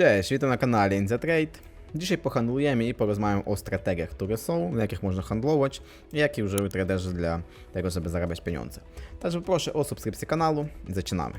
Cześć, witam na kanale InzaTrade. Dzisiaj pohandlujemy i porozmawiam o strategiach, które są, na jakich można handlować i jakie użyły traderzy dla tego, żeby zarabiać pieniądze. Także proszę o subskrypcję kanału i zaczynamy.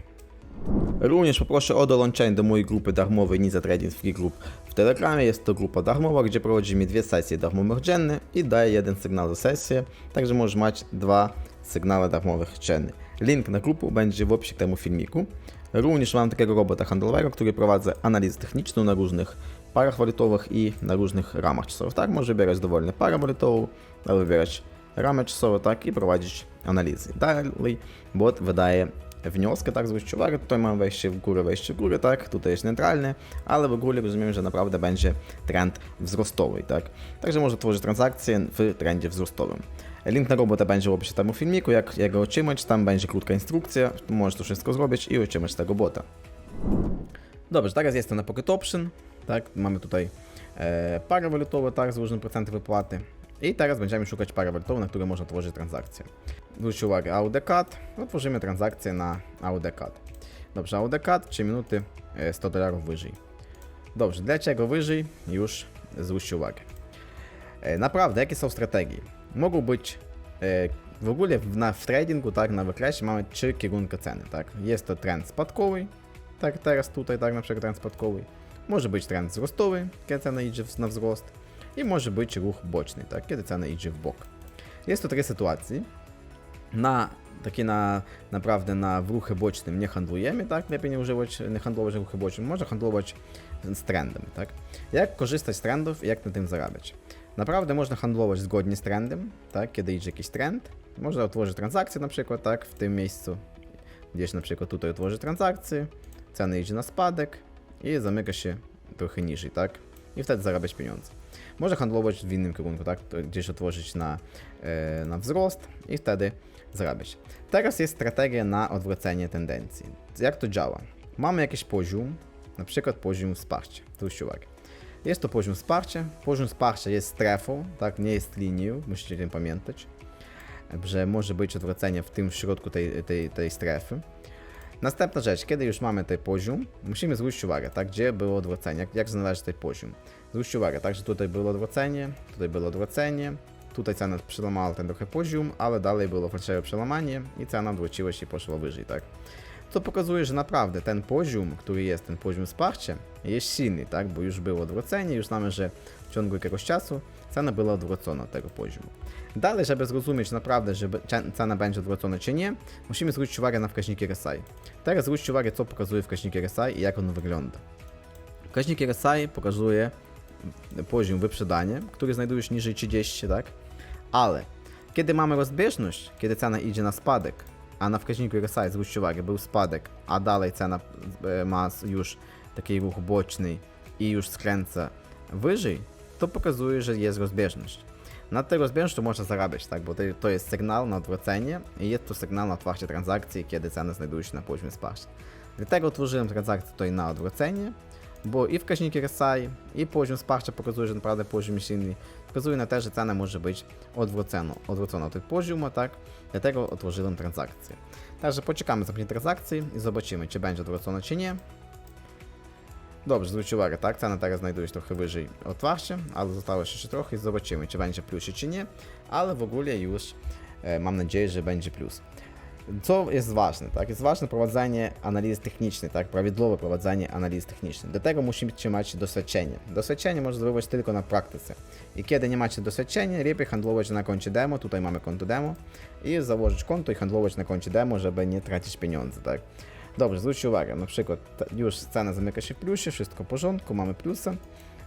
Również poproszę o dołączenie do mojej grupy darmowej Niza Trading Free Group w Telegramie. Jest to grupa darmowa, gdzie prowadzimy dwie sesje darmowych dziennie i daję jeden sygnał za sesję, także możesz mieć dwa sygnały darmowych dziennie. Link na grupę będzie w opisie temu filmiku. Również mam takiego robota handlowego, który prowadzi analizę techniczną na różnych parach walutowych i na różnych ramach czasowych. Tak, może wybierać dowolne parę walutową, wybierać ramy czasowe, tak, i prowadzić analizy. Dalej bot wydaje wnioski, tak, zwróćcie uwagę, tutaj mam wejście w górę, wejście w górę, tak, tutaj jest neutralny, ale w ogóle rozumiem, że naprawdę będzie trend wzrostowy, tak. Także może tworzyć transakcje w trendzie wzrostowym. Link na robotę będzie w opisie temu filmiku, jak jego otrzymać, tam będzie krótka instrukcja, możesz to wszystko zrobić i otrzymać tego bota. Dobrze, teraz jestem na Pocket Option, tak, mamy tutaj e, parę walutowe, tak, z różnym procentem wypłaty. I teraz będziemy szukać pary walutowe, na które można tworzyć transakcje. Zwróćcie uwagę, AUDCAD, otworzymy transakcję na AUDCAD. Dobrze, AUDCAD, 3 minuty, e, 100 dolarów wyżej. Dobrze, dlaczego wyżej? Już zwróćcie uwagę. E, Naprawdę, jakie są strategie? Mogą być e, w ogóle w, na, w tradingu, tak, na wykresie mamy trzy kierunki ceny, tak. Jest to trend spadkowy, tak teraz tutaj, tak, na przykład trend spadkowy. Może być trend wzrostowy, kiedy cena idzie na wzrost. I może być ruch boczny, tak, kiedy cena idzie w bok. Jest to takie sytuacje. Na takie na naprawdę na w ruchy bocznym nie handlujemy, tak? Lepiej nie używać, nie handlować ruchy bocznym, można handlować z trendem, tak? Jak korzystać z trendów i jak na tym zarabiać? Naprawdę można handlować zgodnie z trendem, tak? Kiedy idzie jakiś trend, można otworzyć transakcję na przykład, tak? W tym miejscu, gdzieś na przykład tutaj otworzy transakcję, cena idzie na spadek i zamyka się trochę niżej, tak? I wtedy zarabiać pieniądze. Można handlować w innym kierunku, tak? Gdzieś otworzyć na, e, na wzrost i wtedy zarabiać. Teraz jest strategia na odwrócenie tendencji. Jak to działa? Mamy jakiś poziom, na przykład poziom wsparcia. Zwróćcie uwagę. Jest to poziom wsparcia. Poziom wsparcia jest strefą, tak? Nie jest linią, musicie o tym pamiętać, że może być odwrócenie w tym środku tej, tej, tej strefy. Następna rzecz, kiedy już mamy ten poziom, musimy zwrócić uwagę, tak, gdzie było odwrócenie, jak, jak znaleźć ten poziom. Zwróćcie uwagę, tak, że tutaj było odwrócenie, tutaj było odwrócenie, tutaj cena przełamała ten trochę poziom, ale dalej było fałszywe przełamanie i cena odwróciła się i poszła wyżej, tak. To pokazuje, że naprawdę ten poziom, który jest, ten poziom wsparcia, jest silny, tak, bo już było odwrócenie, już znamy, że w ciągu jakiegoś czasu cena była odwrócona od tego poziomu. Dalej, żeby zrozumieć naprawdę, że cena będzie odwrócona czy nie, musimy zwrócić uwagę na wskaźniki RSI. Teraz zwróćcie uwagę, co pokazuje wskaźnik RSI i jak on wygląda. Wskaźnik RSI pokazuje poziom wyprzedania, który znajduje się niżej 30, tak? Ale kiedy mamy rozbieżność, kiedy cena idzie na spadek, a na wskaźniku RSI, zwróćcie uwagę, był spadek, a dalej cena e, ma już taki ruch boczny i już skręca wyżej, to pokazuje, że jest rozbieżność. Na tej rozbieżności można zarabiać, tak? Bo to, jest sygnał na odwrócenie i jest to sygnał na otwarcie transakcji, kiedy cena znajduje się na poziomie wsparcia. Dlatego otworzyłem transakcję tutaj na odwrócenie, bo i wskaźnik RSI, i poziom wsparcia pokazuje, że naprawdę poziom jest silny. Pokazuje na to, że cena może być odwrócona, odwrócona od tego poziomu, tak? Dlatego otworzyłem transakcję. Także poczekamy zamknięcie transakcji i zobaczymy, czy będzie odwrócona, czy nie. Dobrze, zwróćcie uwagę, tak? Cena teraz znajduje się trochę wyżej otwarcie, ale zostało jeszcze trochę i zobaczymy, czy będzie plus, czy nie. Ale w ogóle już e, mam nadzieję, że będzie plus. Co jest ważne, tak? Jest ważne prowadzenie analizy technicznej, tak? Prawidłowe prowadzenie analizy technicznej. Do tego musimy mieć doświadczenie. Doświadczenie można zdobywać tylko na praktyce. I kiedy nie macie doświadczenia, lepiej handlować na koncie demo. Tutaj mamy konto demo. I założyć konto i handlować na koncie demo, żeby nie tracić pieniędzy, tak? Dobrze, zwróćcie uwagę, na przykład już cena zamyka się w plusie, wszystko w porządku, mamy plusa.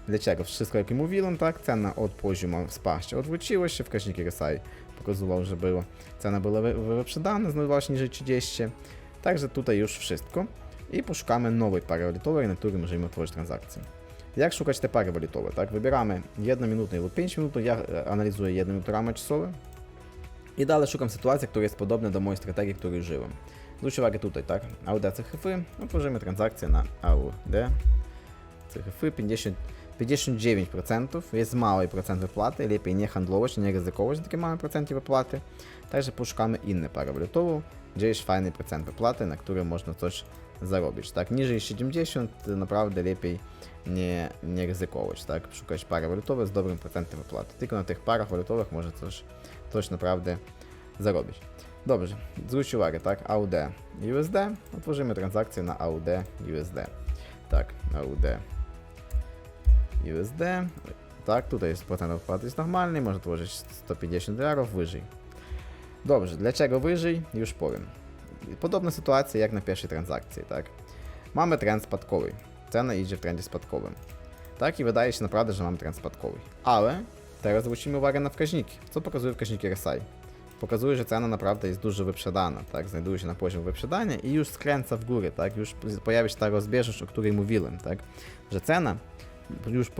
Dlaczego? Wszystko jak mówiłem, tak? Cena od poziomu wsparcia odwróciła się, wskaźnik RSI pokazywał, że było, cena była wy- wy- wyprzedana, znajdowała się niżej 30. Także tutaj już wszystko. I poszukamy nowej pary walutowej, na której możemy otworzyć transakcję. Jak szukać te pary walutowe, tak? Wybieramy 1 minutę lub 5 minut, ja analizuję 1 minutę ramy czasowe. I dalej szukam sytuacji, która jest podobna do mojej strategii, której użyłem. Zwróć uwagę tutaj, tak? AUD CHF, otworzymy transakcję na AUD CHF 50, 59%, jest mały procent wypłaty, lepiej nie handlować, nie ryzykować na takie małe procenty wypłaty. Także poszukamy inne pary walutową, gdzie jest fajny procent wypłaty, na który można coś zarobić, tak? Niżej 70 naprawdę lepiej nie, nie ryzykować, tak? Szukać pary walutowe z dobrym procentem wypłaty. Tylko na tych parach walutowych może coś, coś naprawdę zarobić. Dobrze, zwróć uwagę, tak? AUD USD. Otworzymy transakcję na AUD USD. Tak, AUD USD. Tak, tutaj jest procent opłaty jest normalny, można tworzyć 150 dolarów wyżej. Dobrze, dlaczego wyżej? Już powiem. Podobna sytuacja jak na pierwszej transakcji, tak? Mamy trend spadkowy. Cena idzie w trendzie spadkowym. Tak, i wydaje się naprawdę, że mamy trend spadkowy. Ale teraz zwrócimy uwagę na wskaźniki. Co pokazuje wskaźnik RSI? Pokazuje, że cena naprawdę jest dużo wyprzedana, tak? Znajduje się na poziomie wyprzedania i już skręca w górę, tak? Już pojawia się ta rozbieżność, o której mówiłem, tak? Że cena już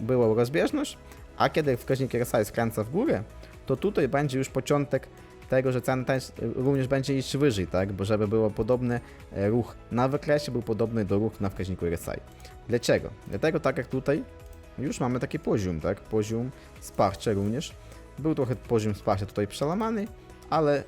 była rozbieżność, a kiedy wskaźnik RSI skręca w górę, to tutaj będzie już początek tego, że cena również będzie iść wyżej, tak? Bo żeby było podobny e, ruch na wykresie, był podobny do ruchu na wskaźniku RSI. Dlaczego? Dlatego tak jak tutaj już mamy taki poziom, tak? Poziom wsparcia również. Był trochę poziom wsparcia tutaj przełamany, ale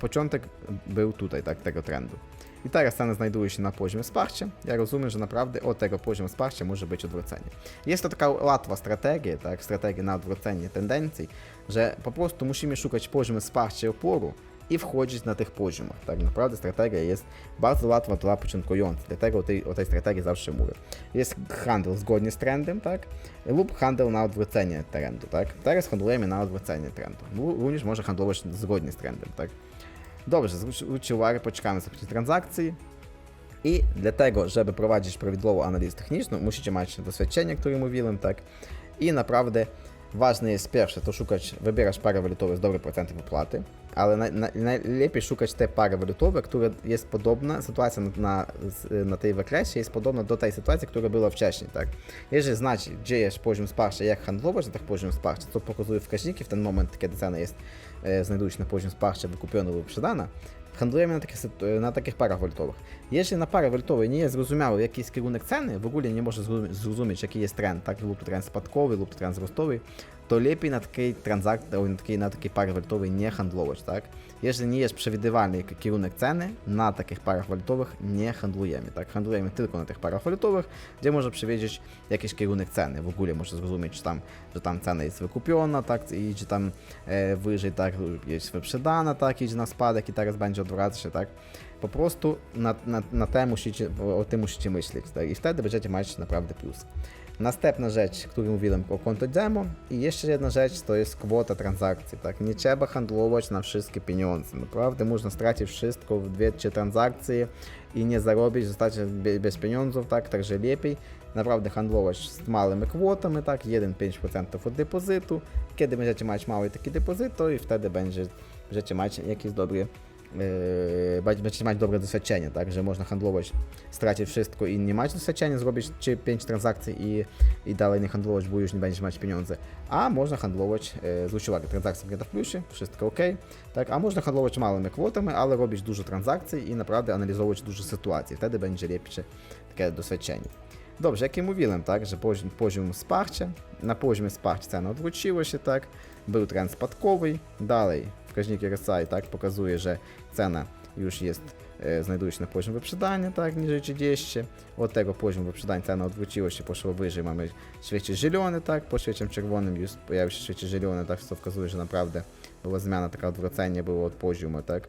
początek był tutaj, tak, tego trendu. I teraz cena znajduje się na poziomie wsparcia. Ja rozumiem, że naprawdę od tego poziomu wsparcia może być odwrócenie. Jest to taka łatwa strategia, tak, strategia na odwrócenie tendencji, że po prostu musimy szukać poziomu wsparcia i oporu i wchodzić na tych poziomach. Tak naprawdę strategia jest bardzo łatwa dla początkujących, dlatego o tej, o tej strategii zawsze mówię. Jest handel zgodnie z trendem, tak, lub handel na odwrócenie trendu, tak. Teraz handlujemy na odwrócenie trendu. Również może handlować zgodnie z trendem, tak. Dobrze, zwróćcie uwagę, poczekamy sobie transakcji. I dlatego, żeby prowadzić prawidłową analizę techniczną, musicie mieć doświadczenie, które mówiłem, tak. I naprawdę ważne jest pierwsze, to szukać, wybierasz parę walutowe z dobrym procentem opłaty, ale naj, naj, najlepiej szukać te pary walutowe, które jest podobna, sytuacja na, na, na tej wykresie jest podobna do tej sytuacji, która była wcześniej, tak. Jeżeli znacie, gdzie jest poziom wsparcia, jak handlować na tych poziom wsparcia, co pokazuje wskaźniki w ten moment, kiedy cena jest, e, znajduje się na poziom wsparcia wykupiona lub sprzedana, handlujemy na takich, sytu- na takich parach walutowych. Jeśli na parę walutowej nie jest zrozumiałe, jaki jest kierunek ceny, w ogóle nie może zrozum- zrozumieć, jaki jest trend, tak, lub to trend spadkowy, lub to lepiej na takiej transakcji, na takiej, na takiej nie handlować, tak? Jeżeli nie jest przewidywalny kierunek ceny, na takich parach walutowych nie handlujemy, tak? Handlujemy tylko na tych parach walutowych, gdzie może przewidzieć jakiś kierunek ceny, w ogóle może zrozumieć, czy tam, że tam cena jest wykupiona, tak, i idzie tam e, wyżej, tak, jest wyprzedana, tak, idzie na spadek i teraz będzie odwracać się, tak? Po prostu na, na, na te musicie, o tym musicie myśleć, tak? I wtedy będziecie mieć naprawdę plus. Następna rzecz, którą mówiłem o konto demo i jeszcze jedna rzecz to jest kwota transakcji, tak? Nie trzeba handlować na wszystkie pieniądze. Naprawdę można stracić wszystko w dwie, trzy transakcje i nie zarobić, zostać bez pieniądzów, tak? Także lepiej naprawdę handlować z małymi kwotami, tak? 1-5% od depozytu. Kiedy będziecie mieć mały taki depozyt, to i wtedy będzie, będziecie mieć jakiś dobry Yy, będzie- będziecie mieć dobre doświadczenie, tak, że można handlować, stracić wszystko i nie mieć doświadczenia, zrobić 3-5 transakcji i, i dalej nie handlować, bo już nie będziesz mieć pieniądze. A można handlować, yy, uwagę, transakcja klienta w plusie, wszystko ok, tak, a można handlować małymi kwotami, ale robić dużo transakcji i naprawdę analizować dużo sytuacji, wtedy będzie lepsze takie doświadczenie. Dobrze, jak i mówiłem, tak, że poziom, poziom wsparcia, na poziomie wsparcia cena odwróciła się, tak, był trend spadkowy, dalej wskaźnik RSI, tak, pokazuje, że cena już jest, e, znajduje się na poziomie wyprzedania, tak, niżej 30, od tego poziomu wyprzedania cena odwróciła się, poszła wyżej, mamy świecie zielony, tak, po świecie czerwonym już pojawił się świecie zielony, tak, co wskazuje, że naprawdę była zmiana, taka odwrócenie było od poziomu, tak.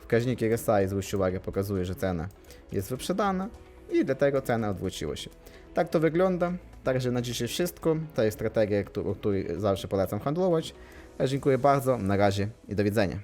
Wskaźnik RSI, zwróćcie uwagę, pokazuje, że cena jest wyprzedana i dlatego cena odwróciła się. Tak to wygląda. Także na dzisiaj wszystko. To jest strategia, o której zawsze polecam handlować. Ja dziękuję bardzo, na razie i do widzenia.